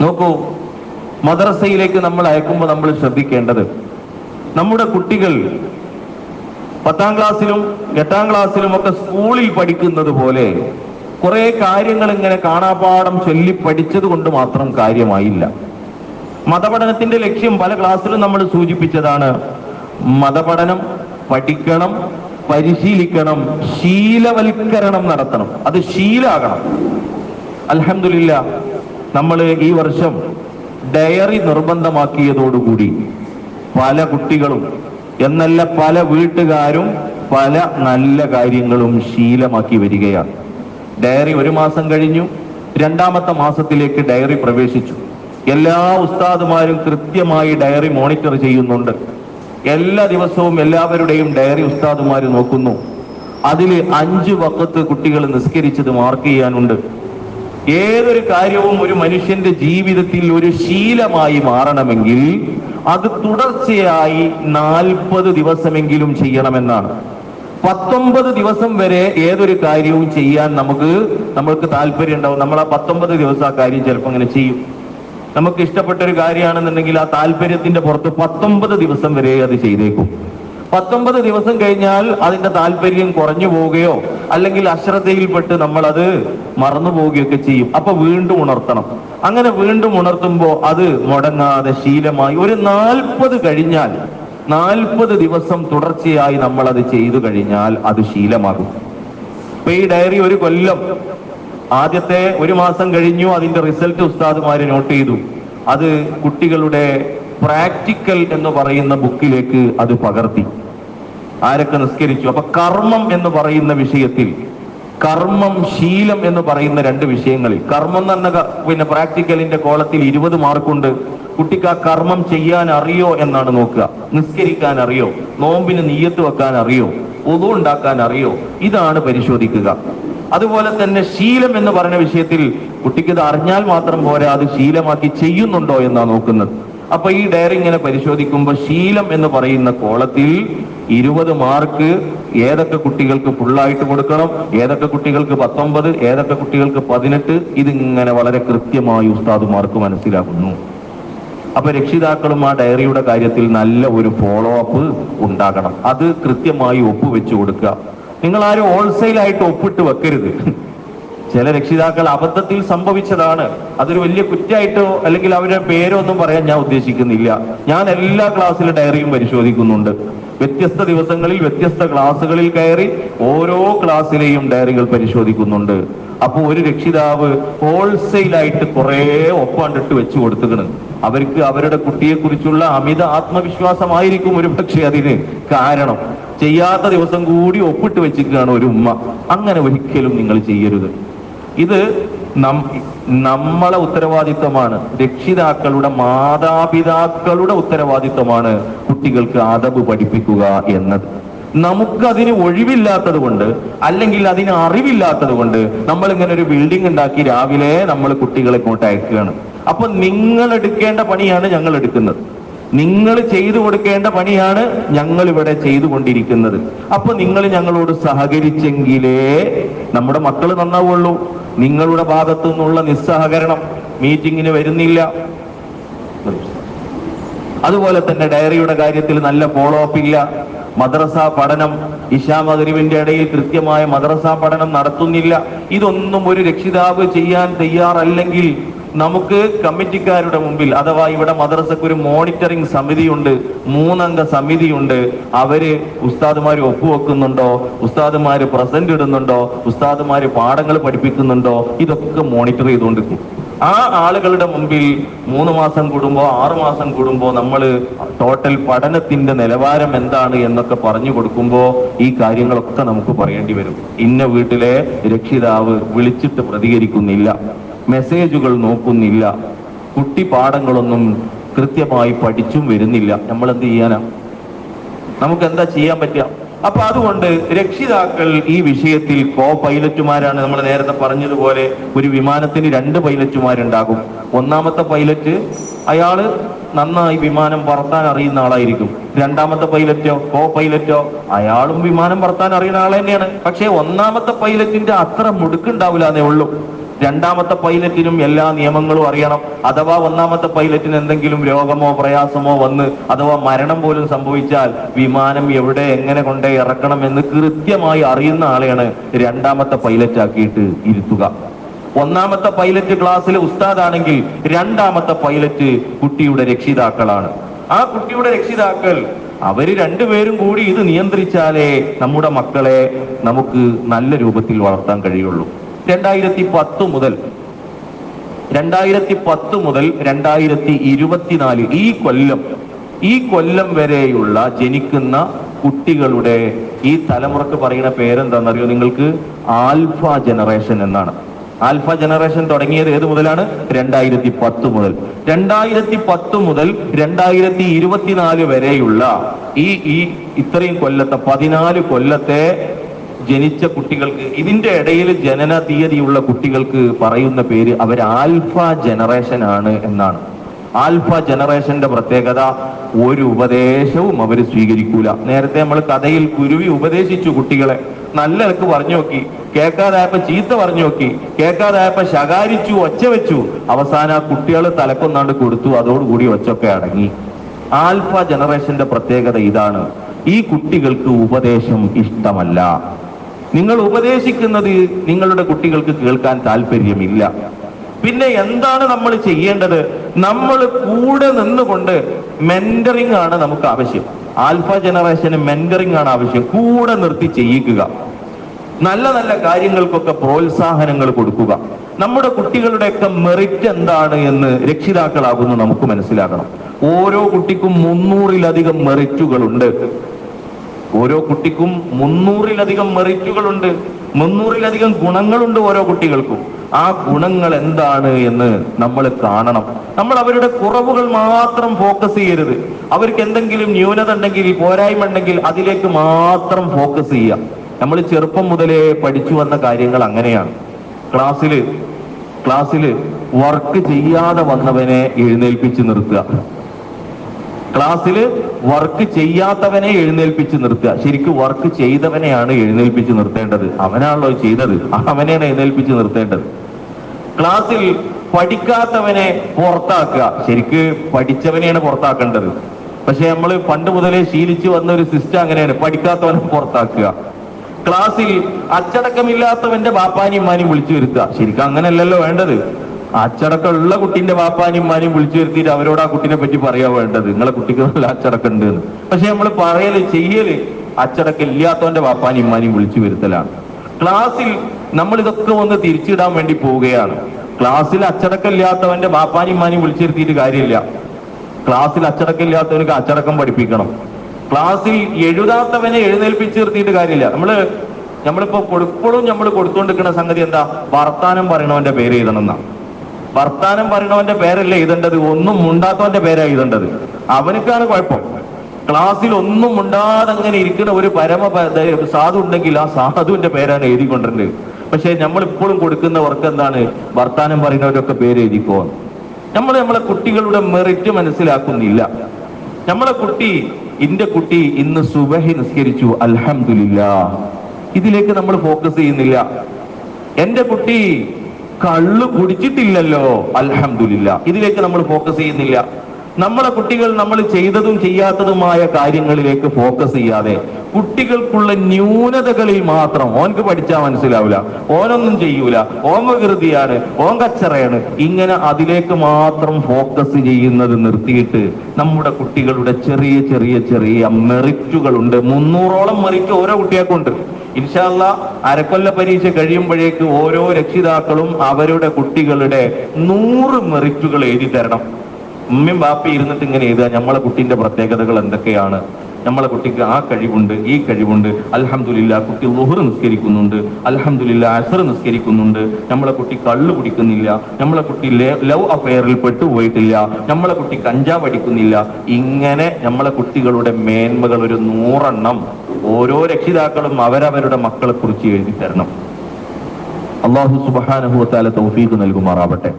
നോക്കൂ മദ്രസയിലേക്ക് നമ്മൾ അയക്കുമ്പോൾ നമ്മൾ ശ്രദ്ധിക്കേണ്ടത് നമ്മുടെ കുട്ടികൾ പത്താം ക്ലാസ്സിലും എട്ടാം ക്ലാസ്സിലും ഒക്കെ സ്കൂളിൽ പഠിക്കുന്നത് പോലെ കുറെ കാര്യങ്ങൾ ഇങ്ങനെ കാണാപാഠം ചൊല്ലി പഠിച്ചത് കൊണ്ട് മാത്രം കാര്യമായില്ല. മതപഠനത്തിന്റെ ലക്ഷ്യം പല ക്ലാസ്സിലും നമ്മൾ സൂചിപ്പിച്ചതാണ്. മതപഠനം പഠിക്കണം പരിശീലിക്കണം ശീലവൽക്കരണം നടത്തണം. അത് ശീലാകണം. അൽഹംദുലില്ല നമ്മൾ ഈ വർഷം ഡയറി നിർബന്ധമാക്കിയതോടുകൂടി പല കുട്ടികളും എന്നല്ല പല വീട്ടുകാരും പല നല്ല കാര്യങ്ങളും ശീലമാക്കി വരികയാണ്. ഡയറി ഒരു മാസം കഴിഞ്ഞു രണ്ടാമത്തെ മാസത്തിലേക്ക് ഡയറി പ്രവേശിച്ചു. എല്ലാ ഉസ്താദുമാരും കൃത്യമായി ഡയറി മോണിറ്റർ ചെയ്യുന്നുണ്ട്. എല്ലാ ദിവസവും എല്ലാവരുടെയും ഡയറി ഉസ്താദുമാർ നോക്കുന്നു. അതിൽ അഞ്ച് വക്കത്ത് കുട്ടികൾ നിസ്കരിച്ചത് മാർക്ക് ചെയ്യാനുണ്ട്. ഏതൊരു കാര്യവും ഒരു മനുഷ്യന്റെ ജീവിതത്തിൽ ഒരു ശീലമായി മാറണമെങ്കിൽ അത് തുടർച്ചയായി നാൽപ്പത് ദിവസമെങ്കിലും ചെയ്യണമെന്നാണ്. പത്തൊമ്പത് ദിവസം വരെ ഏതൊരു കാര്യവും ചെയ്യാൻ നമുക്ക് നമ്മൾക്ക് താല്പര്യം ഉണ്ടാവും. നമ്മൾ ആ പത്തൊമ്പത് ദിവസം ആ കാര്യം ചിലപ്പോൾ അങ്ങനെ ചെയ്യും. നമുക്ക് ഇഷ്ടപ്പെട്ട ഒരു കാര്യമാണെന്നുണ്ടെങ്കിൽ ആ താല്പര്യത്തിന്റെ പുറത്ത് പത്തൊമ്പത് ദിവസം വരെ അത് ചെയ്തേക്കും. പത്തൊമ്പത് ദിവസം കഴിഞ്ഞാൽ അതിന്റെ താല്പര്യം കുറഞ്ഞു പോവുകയോ അല്ലെങ്കിൽ അശ്രദ്ധയിൽപ്പെട്ട് നമ്മൾ അത് മറന്നു പോവുകയൊക്കെ ചെയ്യും. അപ്പൊ വീണ്ടും ഉണർത്തണം. അങ്ങനെ വീണ്ടും ഉണർത്തുമ്പോൾ അത് മുടങ്ങാതെ ശീലമായി ഒരു നാൽപ്പത് കഴിഞ്ഞാൽ നാൽപ്പത് ദിവസം തുടർച്ചയായി നമ്മൾ അത് ചെയ്തു കഴിഞ്ഞാൽ അത് ശീലമാകും. ഇപ്പൊ ഈ ഡയറി ഒരു കൊല്ലം ആദ്യത്തെ ഒരു മാസം കഴിഞ്ഞു അതിന്റെ റിസൾട്ട് ഉസ്താദുമാര് നോട്ട് ചെയ്തു. അത് കുട്ടികളുടെ പ്രാക്ടിക്കൽ എന്ന് പറയുന്ന ബുക്കിലേക്ക് അത് പകർത്തി. ആരൊക്കെ നിസ്കരിച്ചു? അപ്പൊ കർമ്മം എന്ന് പറയുന്ന വിഷയത്തിൽ കർമ്മം ശീലം എന്ന് പറയുന്ന രണ്ട് വിഷയങ്ങളിൽ കർമ്മം എന്ന് പിന്നെ പ്രാക്ടിക്കലിന്റെ കോളത്തിൽ ഇരുപത് മാർക്കുണ്ട്. കുട്ടിക്ക് ആ കർമ്മം ചെയ്യാൻ അറിയോ എന്നാണ് നോക്കുക. നിസ്കരിക്കാൻ അറിയോ? നോമ്പിന് നീയത്ത് വെക്കാൻ അറിയോ? ഒതു ഉണ്ടാക്കാൻ അറിയോ? ഇതാണ് പരിശോധിക്കുക. അതുപോലെ തന്നെ ശീലം എന്ന് പറയുന്ന വിഷയത്തിൽ കുട്ടിക്ക് ഇത് അറിഞ്ഞാൽ മാത്രം പോരാ അത് ശീലമാക്കി ചെയ്യുന്നുണ്ടോ എന്നാണ് നോക്കുന്നത്. അപ്പൊ ഈ ഡയറി ഇങ്ങനെ പരിശോധിക്കുമ്പോൾ ശീലം എന്ന് പറയുന്ന കോളത്തിൽ ഇരുപത് മാർക്ക് ഏതൊക്കെ കുട്ടികൾക്ക് ഫുള്ളായിട്ട് കൊടുക്കണം ഏതൊക്കെ കുട്ടികൾക്ക് പത്തൊമ്പത് ഏതൊക്കെ കുട്ടികൾക്ക് പതിനെട്ട് ഇതിങ്ങനെ വളരെ കൃത്യമായി ഉസ്താദുമാർക്ക് മനസ്സിലാകുന്നു. അപ്പൊ രക്ഷിതാക്കളും ആ ഡയറിയുടെ കാര്യത്തിൽ നല്ല ഒരു ഫോളോ അപ്പ് ഉണ്ടാകണം. അത് കൃത്യമായി ഒപ്പുവെച്ചു കൊടുക്കുക. നിങ്ങൾ ആരും ഹോൾസെയിൽ ആയിട്ട് ഒപ്പിട്ട് വെക്കരുത്. ചില രക്ഷിതാക്കൾ അബദ്ധത്തിൽ സംഭവിച്ചതാണ്. അതൊരു വലിയ കുറ്റമായിട്ടോ അല്ലെങ്കിൽ അവരുടെ പേരോ ഒന്നും പറയാൻ ഞാൻ ഉദ്ദേശിക്കുന്നില്ല. ഞാൻ എല്ലാ ക്ലാസ്സിലെ ഡയറിയും പരിശോധിക്കുന്നുണ്ട്. വ്യത്യസ്ത ദിവസങ്ങളിൽ വ്യത്യസ്ത ക്ലാസ്സുകളിൽ കയറി ഓരോ ക്ലാസ്സിലെയും ഡയറികൾ പരിശോധിക്കുന്നുണ്ട്. അപ്പോൾ ഒരു രക്ഷിതാവ് ഹോൾസെയിലായിട്ട് കുറേ ഒപ്പാണ്ടിട്ട് വെച്ചു കൊടുത്തുകണ് അവർക്ക് അവരുടെ കുട്ടിയെക്കുറിച്ചുള്ള അമിത ആത്മവിശ്വാസമായിരിക്കും ഒരു പക്ഷേ അതിന് കാരണം. ചെയ്യാത്ത ദിവസം കൂടി ഒപ്പിട്ട് വെച്ചിരിക്കുകയാണ് ഒരു ഉമ്മ. അങ്ങനെ ഒരിക്കലും നിങ്ങൾ ചെയ്യരുത്. ഇത് നമ്മളെ ഉത്തരവാദിത്വമാണ്. രക്ഷിതാക്കളുടെ മാതാപിതാക്കളുടെ ഉത്തരവാദിത്വമാണ് കുട്ടികൾക്ക് അതബ് പഠിപ്പിക്കുക എന്നത്. നമുക്കതിന് ഒഴിവില്ലാത്തത് കൊണ്ട് അല്ലെങ്കിൽ അതിന് അറിവില്ലാത്തത് കൊണ്ട് നമ്മൾ ഇങ്ങനെ ഒരു ബിൽഡിംഗ് ഉണ്ടാക്കി രാവിലെ നമ്മൾ കുട്ടികളെ ഇങ്ങോട്ട് അയക്കുകയാണ്. അപ്പൊ നിങ്ങൾ എടുക്കേണ്ട പണിയാണ് ഞങ്ങൾ എടുക്കുന്നത്. നിങ്ങൾ ചെയ്തു കൊടുക്കേണ്ട പണിയാണ് ഞങ്ങൾ ഇവിടെ ചെയ്തു കൊണ്ടിരിക്കുന്നത്. അപ്പൊ നിങ്ങൾ ഞങ്ങളോട് സഹകരിച്ചെങ്കിലേ നമ്മുടെ മക്കൾ നന്നാവുള്ളൂ. നിങ്ങളുടെ ഭാഗത്തു നിന്നുള്ള നിസ്സഹകരണം മീറ്റിങ്ങിന് വരുന്നില്ല. അതുപോലെ തന്നെ ഡയറിയുടെ കാര്യത്തിൽ നല്ല ഫോളോ അപ്പ് ഇല്ല. മദ്രസ പഠനം ഇഷാ മകരിവിന്റെ ഇടയിൽ കൃത്യമായ മദ്രസ പഠനം നടത്തുന്നില്ല. ഇതൊന്നും ഒരു രക്ഷിതാവ് ചെയ്യാൻ തയ്യാറല്ലെങ്കിൽ നമുക്ക് കമ്മിറ്റിക്കാരുടെ മുമ്പിൽ അഥവാ ഇവിടെ മദ്രസക്ക് ഒരു മോണിറ്ററിംഗ് സമിതിയുണ്ട് മൂന്നംഗ സമിതിയുണ്ട് അവർ ഉസ്താദുമാർ ഒപ്പുവെക്കുന്നുണ്ടോ ഉസ്താദുമാര് പ്രസന്റ് ഇടുന്നുണ്ടോ ഉസ്താദുമാര് പാഠങ്ങൾ പഠിപ്പിക്കുന്നുണ്ടോ ഇതൊക്കെ മോണിറ്റർ ചെയ്തുകൊണ്ടിരിക്കും. ആ ആളുകളുടെ മുമ്പിൽ മൂന്ന് മാസം കൂടുമ്പോ ആറു മാസം കൂടുമ്പോ നമ്മൾ ടോട്ടൽ പഠനത്തിന്റെ നിലവാരം എന്താണ് എന്നൊക്കെ പറഞ്ഞു കൊടുക്കുമ്പോ ഈ കാര്യങ്ങളൊക്കെ നമുക്ക് പറയേണ്ടി വരും. ഇന്ന വീട്ടിലെ രക്ഷിതാവ് വിളിച്ചിട്ട് പ്രതികരിക്കുന്നില്ല. മെസ്സേജുകൾ നോക്കുന്നില്ല. കുട്ടി പാഠങ്ങളൊന്നും കൃത്യമായി പഠിച്ചും വരുന്നില്ല. നമ്മൾ എന്ത് ചെയ്യാനാ? നമുക്ക് എന്താ ചെയ്യാൻ പറ്റുക? അപ്പൊ അതുകൊണ്ട് രക്ഷിതാക്കൾ ഈ വിഷയത്തിൽ കോ പൈലറ്റുമാരാണ് നമ്മൾ നേരത്തെ പറഞ്ഞതുപോലെ ഒരു വിമാനത്തിന് രണ്ട് പൈലറ്റുമാരുണ്ടാകും ഒന്നാമത്തെ പൈലറ്റ് അയാൾ നന്നായി വിമാനം പറത്താൻ അറിയുന്ന ആളായിരിക്കും. രണ്ടാമത്തെ പൈലറ്റോ കോ പൈലറ്റോ അയാളും വിമാനം പറത്താൻ അറിയുന്ന ആൾ തന്നെയാണ്. പക്ഷേ ഒന്നാമത്തെ പൈലറ്റിന്റെ അത്ര മുടുക്കുണ്ടാവില്ല എന്നേ ഉള്ളൂ. രണ്ടാമത്തെ പൈലറ്റിനും എല്ലാ നിയമങ്ങളും അറിയണം. അഥവാ ഒന്നാമത്തെ പൈലറ്റിന് എന്തെങ്കിലും രോഗമോ പ്രയാസമോ വന്ന് അഥവാ മരണം പോലും സംഭവിച്ചാൽ വിമാനം എവിടെ എങ്ങനെ കൊണ്ടേ ഇറക്കണം എന്ന് കൃത്യമായി അറിയുന്ന ആളെയാണ് രണ്ടാമത്തെ പൈലറ്റ് ആക്കിയിട്ട് ഇരുത്തുക. ഒന്നാമത്തെ പൈലറ്റ് ക്ലാസ്സിലെ ഉസ്താദാണെങ്കിൽ രണ്ടാമത്തെ പൈലറ്റ് കുട്ടിയുടെ രക്ഷിതാക്കളാണ്. ആ കുട്ടിയുടെ രക്ഷിതാക്കൾ അവർ രണ്ടുപേരും കൂടി ഇത് നിയന്ത്രിച്ചാലേ നമ്മുടെ മക്കളെ നമുക്ക് നല്ല രൂപത്തിൽ വളർത്താൻ കഴിയുള്ളൂ. രണ്ടായിരത്തി പത്ത് മുതൽ രണ്ടായിരത്തി പത്ത് മുതൽ രണ്ടായിരത്തി ഇരുപത്തിനാല് ഈ കൊല്ലം ഈ കൊല്ലം വരെയുള്ള ജനിക്കുന്ന കുട്ടികളുടെ ഈ തലമുറയ്ക്ക് പറയുന്ന പേരെന്താണെന്നറിയോ നിങ്ങൾക്ക്? ആൽഫ ജനറേഷൻ എന്നാണ്. ആൽഫ ജനറേഷൻ തുടങ്ങിയത് ഏത് മുതലാണ്? രണ്ടായിരത്തി പത്ത് മുതൽ. രണ്ടായിരത്തി പത്ത് മുതൽ രണ്ടായിരത്തി ഇരുപത്തിനാല് വരെയുള്ള ഈ ഈ ഇത്രയും കൊല്ലത്തെ പതിനാല് കൊല്ലത്തെ ജനിച്ച കുട്ടികൾക്ക് ഇതിന്റെ ഇടയിൽ ജനന തീയതിയുള്ള കുട്ടികൾക്ക് പറയുന്ന പേര് അവർ ആൽഫ ജനറേഷൻ ആണ് എന്നാണ്. ആൽഫ ജനറേഷന്റെ പ്രത്യേകത ഒരു ഉപദേശവും അവർ സ്വീകരിക്കൂല. നേരത്തെ നമ്മൾ കഥയിൽ കുരുവി ഉപദേശിച്ചു കുട്ടികളെ. നല്ല പറഞ്ഞു നോക്കി. കേൾക്കാതായപ്പോ ചീത്ത പറഞ്ഞു നോക്കി. കേൾക്കാതായപ്പോ ശകാരിച്ചു ഒച്ച വെച്ചു. അവസാനം ആ കുട്ടികൾ തലക്കൊന്നാണ്ട് കൊടുത്തു. അതോടുകൂടി ഒച്ചൊക്കെ അടങ്ങി. ആൽഫ ജനറേഷന്റെ പ്രത്യേകത ഇതാണ്. ഈ കുട്ടികൾക്ക് ഉപദേശം ഇഷ്ടമല്ല. നിങ്ങൾ ഉപദേശിക്കുന്നത് നിങ്ങളുടെ കുട്ടികൾക്ക് കേൾക്കാൻ താല്പര്യമില്ല. പിന്നെ എന്താണ് നമ്മൾ ചെയ്യേണ്ടത്? നമ്മൾ കൂടെ നിന്നുകൊണ്ട് മെന്ററിംഗ് ആണ് നമുക്ക് ആവശ്യം. ആൽഫ ജനറേഷന് മെന്ററിംഗ് ആണ് ആവശ്യം. കൂടെ നിർത്തി ചെയ്യിക്കുക. നല്ല നല്ല കാര്യങ്ങൾക്കൊക്കെ പ്രോത്സാഹനങ്ങൾ കൊടുക്കുക. നമ്മുടെ കുട്ടികളുടെയൊക്കെ മെറിറ്റ് എന്താണ് എന്ന് രക്ഷിതാക്കളാകുന്നു നമുക്ക് മനസ്സിലാക്കണം. ഓരോ കുട്ടിക്കും മുന്നൂറിലധികം മെറിറ്റുകളുണ്ട് ഓരോ കുട്ടിക്കും മുന്നൂറിലധികം മെറിറ്റുകളുണ്ട്. മുന്നൂറിലധികം ഗുണങ്ങളുണ്ട് ഓരോ കുട്ടികൾക്കും. ആ ഗുണങ്ങൾ എന്താണ് എന്ന് നമ്മൾ കാണണം. നമ്മൾ അവരുടെ കുറവുകൾ മാത്രം ഫോക്കസ് ചെയ്യരുത്. അവർക്ക് എന്തെങ്കിലും ന്യൂനത ഉണ്ടെങ്കിൽ പോരായ്മ ഉണ്ടെങ്കിൽ അതിലേക്ക് മാത്രം ഫോക്കസ് ചെയ്യുക. നമ്മൾ ചെറുപ്പം മുതലേ പഠിച്ചു വന്ന കാര്യങ്ങൾ അങ്ങനെയാണ്. ക്ലാസ്സിൽ ക്ലാസ്സിൽ വർക്ക് ചെയ്യാതെ വന്നവനെ എഴുന്നേൽപ്പിച്ച് നിർത്തുക. ക്ലാസ്സിൽ വർക്ക് ചെയ്യാത്തവനെ എഴുന്നേൽപ്പിച്ച് നിർത്തുക. ശരിക്കും വർക്ക് ചെയ്തവനെയാണ് എഴുന്നേൽപ്പിച്ച് നിർത്തേണ്ടത്. അവനാണല്ലോ ചെയ്തത്. അവനെയാണ് എഴുന്നേൽപ്പിച്ച് നിർത്തേണ്ടത്. ക്ലാസ്സിൽ പഠിക്കാത്തവനെ പുറത്താക്കുക. ശരിക്ക് പഠിച്ചവനെയാണ് പുറത്താക്കേണ്ടത്. പക്ഷെ നമ്മൾ പണ്ട് മുതലേ ശീലിച്ചു വന്ന ഒരു സിസ്റ്റം അങ്ങനെയാണ്. പഠിക്കാത്തവനെ പുറത്താക്കുക. ക്ലാസ്സിൽ അച്ചടക്കമില്ലാത്തവന്റെ ബാപ്പാനിയും മാനിയും വിളിച്ചു വരുത്തുക. ശരിക്കും അങ്ങനെയല്ലല്ലോ വേണ്ടത്. അച്ചടക്കമുള്ള കുട്ടീന്റെ വാപ്പാനും ഉമ്മാനും വിളിച്ചു വരുത്തിയിട്ട് അവരോട് ആ കുട്ടീനെ പറ്റി പറയാ വേണ്ടത്. നിങ്ങളെ കുട്ടിക്ക് നല്ല അച്ചടക്കം ഉണ്ട് എന്ന് പക്ഷെ നമ്മൾ പറയൽ ചെയ്യൽ അച്ചടക്കം ഇല്ലാത്തവന്റെ വാപ്പാനും ഉമ്മാനും വിളിച്ചു വരുത്തലാണ്. ക്ലാസ്സിൽ നമ്മൾ ഇതൊക്കെ ഒന്ന് തിരിച്ചിടാൻ വേണ്ടി പോവുകയാണ്. ക്ലാസ്സിൽ അച്ചടക്കം ഇല്ലാത്തവന്റെ വാപ്പാനും ഉമ്മാനും വിളിച്ചു വരുത്തിയിട്ട് കാര്യമില്ല. ക്ലാസ്സിൽ അച്ചടക്കം ഇല്ലാത്തവനക്ക് അച്ചടക്കം പഠിപ്പിക്കണം. ക്ലാസ്സിൽ എഴുതാത്തവനെ എഴുന്നേൽപ്പിച്ച് നിർത്തിയിട്ട് കാര്യമില്ല. നമ്മൾ നമ്മളിപ്പോ കൊടുപ്പോഴും നമ്മൾ കൊടുത്തുകൊണ്ടിരിക്കുന്ന സംഗതി എന്താ? വർത്താനം പറയണവന്റെ പേര് എഴുതണം എന്നാ. വർത്താനം പറയണവന്റെ പേരല്ല എഴുതേണ്ടത് ഒന്നും മുണ്ടാത്തവന്റെ പേരാ എഴുതേണ്ടത് അവനക്കാണ് കുഴപ്പം. ക്ലാസ്സിൽ ഒന്നും മുണ്ടാതെ അങ്ങനെ ഇരിക്കുന്ന ഒരു പരമ സാധു ഉണ്ടെങ്കിൽ ആ സാധുവിന്റെ പേരാണ് എഴുതിക്കൊണ്ടിരുന്നത്. പക്ഷെ നമ്മൾ ഇപ്പോഴും കൊടുക്കുന്ന വർക്ക് എന്താണ്? വർത്താനം പറയുന്നവരൊക്കെ പേര് എഴുതിക്കോ നമ്മൾ നമ്മളെ കുട്ടികളുടെ മെറിറ്റ് മനസ്സിലാക്കുന്നില്ല. നമ്മളെ കുട്ടി ഇന്റെ കുട്ടി ഇന്ന് സുബഹി നിസ്കരിച്ചു അലഹമില്ല ഇതിലേക്ക് നമ്മൾ ഫോക്കസ് ചെയ്യുന്നില്ല. എന്റെ കുട്ടി കള്ള് കുടിച്ചിട്ടില്ലല്ലോ. അലഹമില്ല ഇതിലേക്ക് നമ്മൾ ഫോക്കസ് ചെയ്യുന്നില്ല. നമ്മളെ കുട്ടികൾ നമ്മൾ ചെയ്തതും ചെയ്യാത്തതുമായ കാര്യങ്ങളിലേക്ക് ഫോക്കസ് ചെയ്യാതെ കുട്ടികൾക്കുള്ള ന്യൂനതകളിൽ മാത്രം ഓൻക്ക് പഠിച്ചാൽ മനസ്സിലാവില്ല ഓനൊന്നും ചെയ്യൂല. ഓൻ വികൃതിയാണ് ഓൻ കച്ചറയാണ്. ഇങ്ങനെ അതിലേക്ക് മാത്രം ഫോക്കസ് ചെയ്യുന്നത് നിർത്തിയിട്ട് നമ്മുടെ കുട്ടികളുടെ ചെറിയ ചെറിയ ചെറിയ മെറിറ്റുകളുണ്ട് മുന്നൂറോളം മെറിറ്റ് ഓരോ കുട്ടികൾക്കുണ്ട്. ഇൻഷാല്ല അരക്കൊല്ല പരീക്ഷ കഴിയുമ്പോഴേക്ക് ഓരോ രക്ഷിതാക്കളും അവരുടെ കുട്ടികളുടെ നൂറ് മെറിറ്റുകൾ എഴുതി തരണം. ഉമ്മയും ബാപ്പയും ഇരുന്നിട്ട് ഇങ്ങനെ എഴുതുക നമ്മളെ കുട്ടീന്റെ പ്രത്യേകതകൾ എന്തൊക്കെയാണ്? നമ്മളെ കുട്ടിക്ക് ആ കഴിവുണ്ട് ഈ കഴിവുണ്ട് അലഹമുല്ല കുട്ടി ലുഹർ നിസ്കരിക്കുന്നുണ്ട് അലഹമുല്ല അസർ നിസ്കരിക്കുന്നുണ്ട് നമ്മളെ കുട്ടി കള്ളു കുടിക്കുന്നില്ല നമ്മളെ കുട്ടി ലവ് അഫെയറിൽ പെട്ടുപോയിട്ടില്ല നമ്മളെ കുട്ടി കഞ്ചാവ് അടിക്കുന്നില്ല. ഇങ്ങനെ നമ്മളെ കുട്ടികളുടെ മേന്മകൾ ഒരു നൂറെണ്ണം. ഓരോ രക്ഷിതാക്കളും അവരവരുടെ മക്കളെ കുറിച്ച് എഴുതി തരണം അള്ളാഹു സുബാനഹുത്താല തൗഫീഖ് നൽകുമാറാവട്ടെ.